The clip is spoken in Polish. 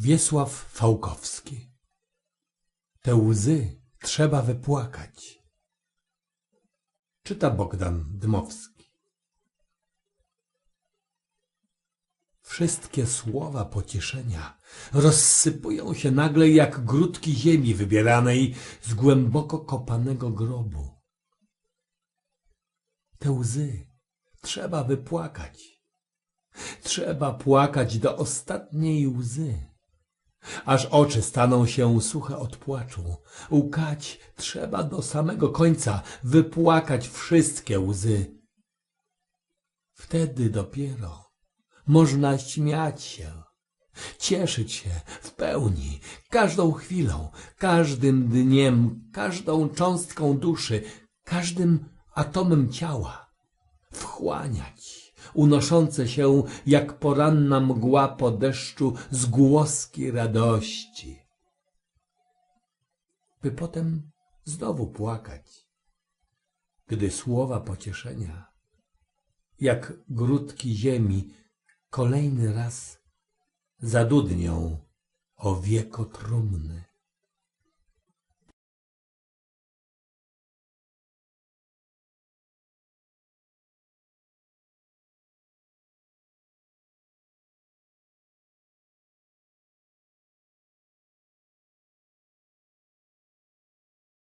Wiesław Fałkowski Te łzy trzeba wypłakać. Czyta Bogdan Dmowski. Wszystkie słowa pocieszenia rozsypują się nagle jak grudki ziemi wybieranej z głęboko kopanego grobu. Te łzy trzeba wypłakać. Trzeba płakać do ostatniej łzy, aż oczy staną się suche od płaczu. Łkać trzeba do samego końca, wypłakać wszystkie łzy. Wtedy dopiero można śmiać się, cieszyć się w pełni, każdą chwilą, każdym dniem, każdą cząstką duszy, każdym atomem ciała, wchłaniać unoszące się jak poranna mgła po deszczu zgłoski radości, by potem znowu płakać, gdy słowa pocieszenia, jak grudki ziemi, kolejny raz zadudnią o wieko trumny.